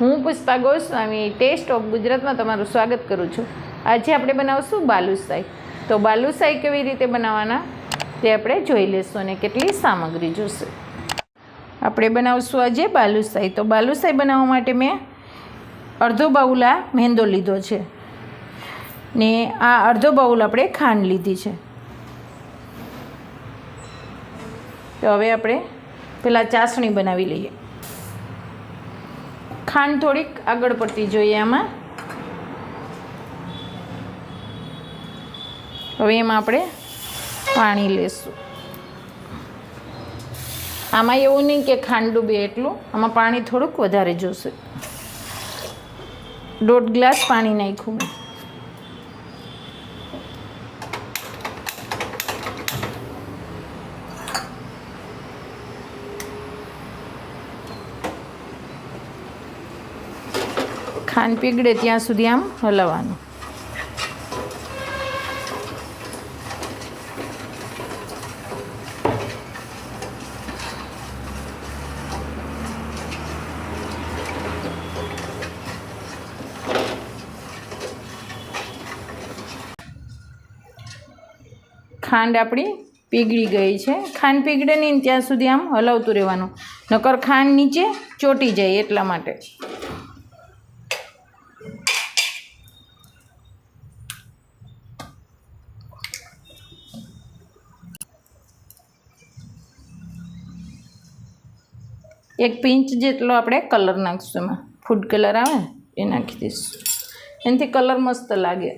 હું Pushpa Goswami test of ગુજરાતમાં તમારું સ્વાગત કરું છું. આજે આપણે બનાવશું બાલુશાહી તો બાલુશાહી કેવી રીતે બનાવવાના તે આપણે જોઈ લઈશું અને કેટલી સામગ્રી જોશે. આપણે બનાવશું આજે બાલુશાહી તો બાલુશાહી બનાવવા માટે મેં અડધો બાઉલા મેંદો લીધો છે. ને આ અડધો બાઉલ આપણે ખાંડ લીધી છે. તો હવે આપણે પહેલાં ચાસણી બનાવી લઈએ. ખાંડ થોડીક આગળ પડતી જોઈએ આમાં. હવે એમાં આપણે પાણી લેશું. આમાં એવું નહીં કે ખાંડ ડૂબે એટલું, આમાં પાણી થોડુંક વધારે જોશે. દોઢ ગ્લાસ પાણી નાખ્યું ખાંડ પીગળે ત્યાં સુધી આમ હલાવવાનું. ખાંડ આપણી પીગળી ગઈ છે. ખાંડ પીગળે નહીં ત્યાં સુધી આમ હલાવતું રહેવાનું. નકર ખાંડ નીચે ચોટી જાય એટલા માટે. એક પિંચ જેટલો આપણે કલર નાખીશું એમાં. ફૂડ કલર આવે એ નાખી દઈશું. એનાથી કલર મસ્ત લાગે.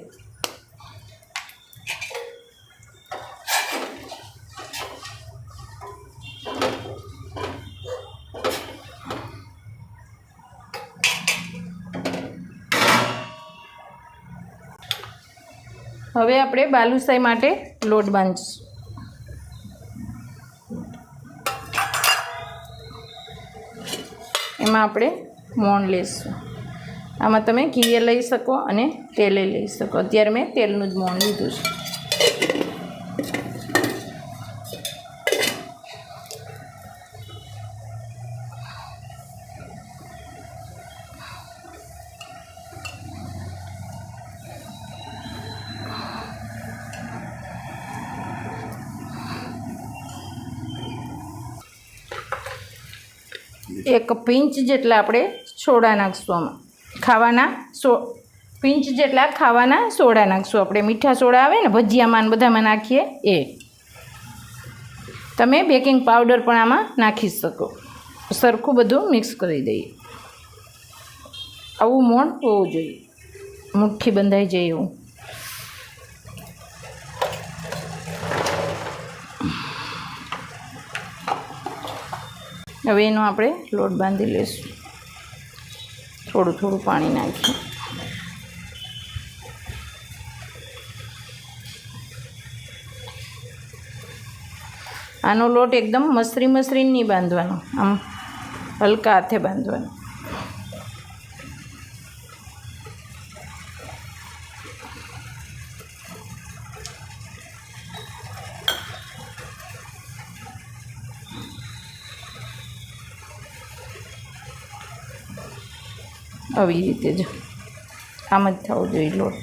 હવે આપણે બાલુશાહી માટે લોટ બાંધીશું. એમાં આપણે મોણ લઈશું આમાં તમે ઘીએ લઈ શકો અને તેલે લઈ શકો. અત્યારે મેં તેલનું જ મોણ લીધું છે. એક પિંચ જેટલા આપણે સોડા નાખશું આમાં. ખાવાના સો, પિંચ જેટલા ખાવાના સોડા નાખશું. આપણે મીઠા સોડા આવે ને, ભજીયામાં બધામાં નાખીએ એ. તમે બેકિંગ પાવડર પણ આમાં નાખી શકો. સરખું બધું મિક્સ કરી દઈએ. આવું મોણ હોવું જોઈએ. મુઠ્ઠી બંધાઈ જાય એવું. હવે એનો આપણે લોટ બાંધી લઈશું. થોડું થોડું પાણી નાખી. આનો લોટ એકદમ મસરી મસરીને નહીં બાંધવાનો. આમ હલકા હાથે બાંધવાનો. આવી રીતે જ. આમ જ થવો જોઈએ લોટ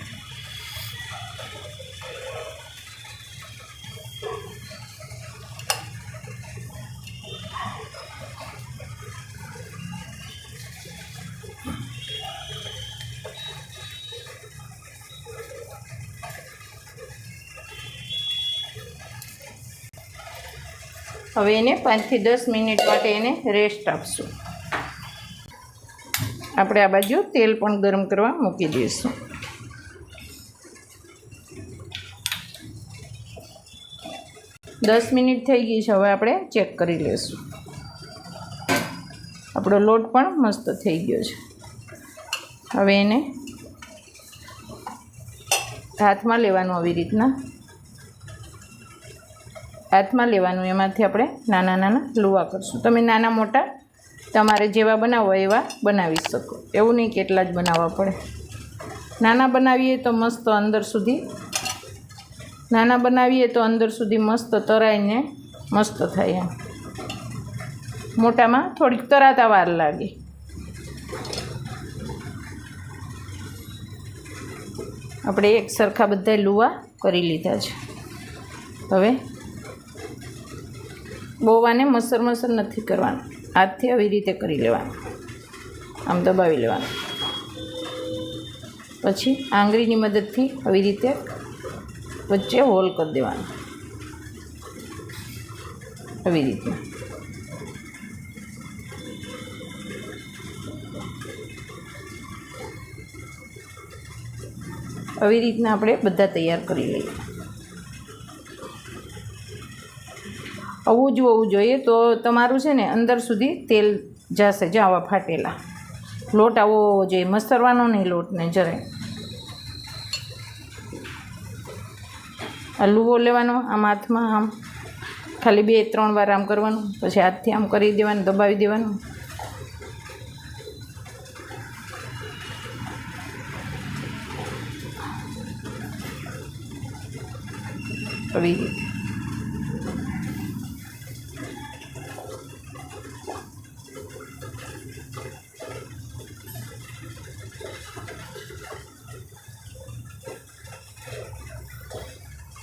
હવે એને પાંચથી દસ મિનિટ માટે એને રેસ્ટ આપશું. આપણે આ બાજુ તેલ પણ ગરમ કરવા મૂકી દઈશું. દસ મિનિટ થઈ ગઈ છે, હવે આપણે ચેક કરી લઈશું. આપણો લોટ પણ મસ્ત થઈ ગયો છે. હવે એને હાથમાં લેવાનું આવી રીતના. હાથમાં લેવાનું, એમાંથી આપણે નાના નાના લુવા કરશું. તમે નાના મોટા તમારે જેવા બનાવવા એવા બનાવી શકો. એવું નહીં કેટલા જ બનાવવા પડે. નાના બનાવીએ તો મસ્ત અંદર સુધી, નાના બનાવીએ તો અંદર સુધી મસ્ત તરાઈને મસ્ત થાય એમ. મોટામાં થોડીક તરાતા વાર લાગે. આપણે એક સરખા બધા લુવા કરી લીધા છે. હવે બોવાને મસર મસર નથી કરવાનું. હાથથી આવી રીતે કરી લેવાનું. આમ દબાવી લેવાનું. પછી આંગળીની મદદથી આવી રીતે વચ્ચે હોલ કરી દેવાનું. આવી રીતે. આવી રીતના આપણે બધા તૈયાર કરી લઈએ. આવું જ હોવું જોઈએ તો તમારું છે ને અંદર સુધી તેલ જશે જો આવા ફાટેલા. લોટ આવો હોવો જોઈએ મસ્તરવાનો નહીં લોટને જરાય. આ લુવો લેવાનો, આમ હાથમાં આમ. ખાલી બે, ત્રણ વાર આમ કરવાનું, પછી હાથથી આમ કરી દેવાનું, દબાવી દેવાનું. આવી. રીતે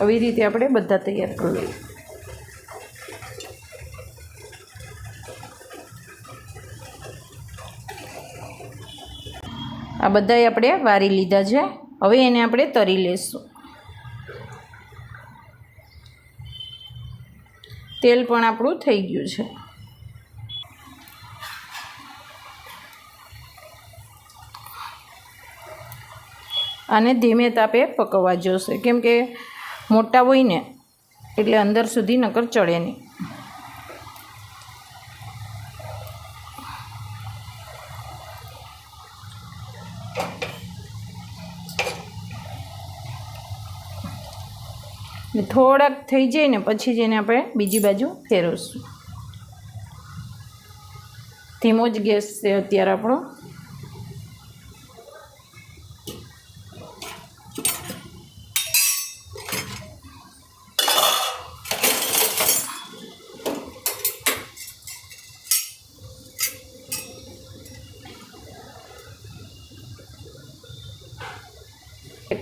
આવી રીતે આપણે બધા તૈયાર કરી લઈએ. આ બધાએ આપણે વારી લીધા છે. હવે એને આપણે તરી લઈશું તેલ પણ આપણું થઈ ગયું છે. આને ધીમે તાપે પકવવા જોશે. કેમ કે મોટા હોય ને એટલે અંદર સુધી નકર ચડે નહીં. થોડાક થઈ જાય ને પછી જ એને આપણે બીજી બાજુ ફેરવશું. ધીમો જ ગેસ છે અત્યારે આપણો.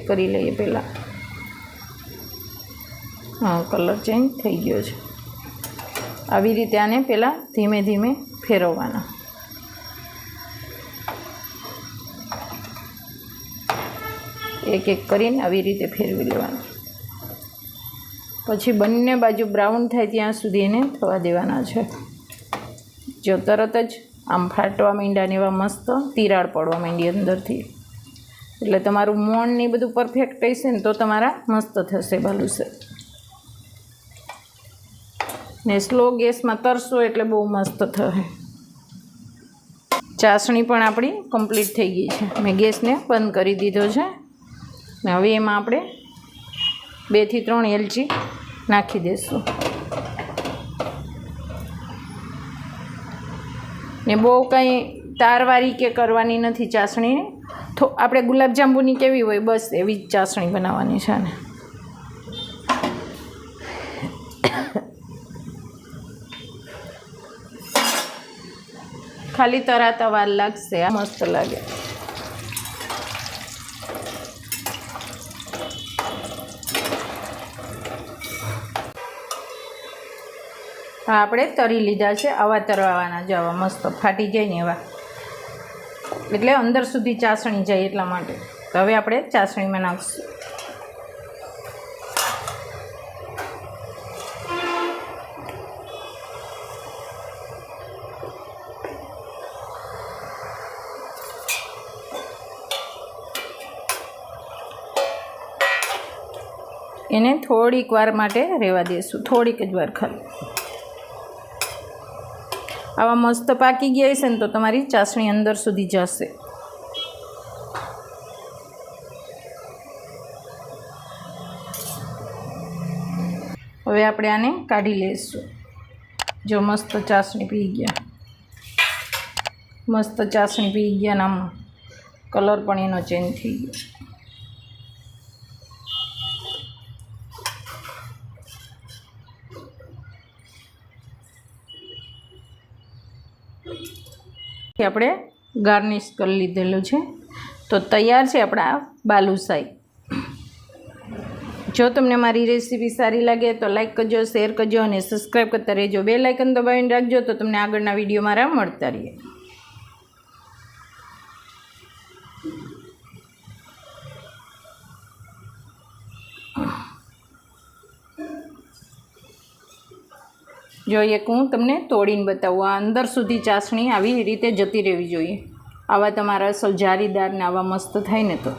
કરી લઈએ પહેલાં. હા કલર ચેન્જ થઈ ગયો છે. આવી રીતે આને પહેલાં ધીમે ધીમે ફેરવવાના. એક એક કરીને આવી રીતે ફેરવી લેવાનું. પછી બંને બાજુ બ્રાઉન થાય ત્યાં સુધી એને થવા દેવાના છે. જો તરત જ આમ ફાટવા માંડ્યા ને એવા મસ્ત તિરાડ પડવા માંડી અંદરથી. એટલે તમારું મોણ ને બધું પરફેક્ટ થશે ને તો તમારા મસ્ત થશે છે. ને સ્લો ગેસમાં તરશો એટલે બહુ મસ્ત થશે. ચાસણી પણ આપણી કમ્પ્લીટ થઈ ગઈ છે. મેં ગેસને બંધ કરી દીધો છે. ને હવે એમાં આપણે બેથી ત્રણ એલચી નાખી દઈશું ને બહુ કંઈ તારવારી કે કરવાની નથી ચાસણી થો, આપણે ગુલાબજાંબુની કેવી હોય? બસ એવી જ ચાસણી બનાવવાની છે ને ખાલી તરાતા વાર લાગશે, આ મસ્ત લાગે. આપણે તરી લીધા છે, આવા તરવાના જવા મસ્ત ફાટી જાય ને એવા. એટલે અંદર સુધી ચાસણી જાય એટલા માટે. તો હવે આપણે ચાસણીમાં નાખીશું. એને થોડીક વાર માટે રહેવા દઈશું થોડીક જ વાર ખાલી. આવા મસ્ત પાકી ગયા હશે ને તો તમારી ચાસણી અંદર સુધી જશે. હવે આપણે આને કાઢી લઈશું. જો મસ્ત ચાસણી પી ગયા. મસ્ત ચાસણી પી ગયા ને આમ. કલર પણ એનો ચેન્જ થઈ ગયો. આપણે ગાર્નિશ કરી લીધેલું છે. તો તૈયાર છે આપણા બાલુસાઈ જો તમને મારી રેસીપી સારી લાગે તો લાઇક કરજો, શેર કરજો અને સબસ્ક્રાઈબ કરતા રહેજો. બે લાઇકન દબાવીને રાખજો તો તમને આગળના વીડિયો મારા મળતા રહે જો કે હું તમને તોડીને બતાવું. આ અંદર સુધી ચાસણી આવી રીતે જતી રહેવી જોઈએ. આવા તમારા સૌ ને આવા મસ્ત થાય ને તો.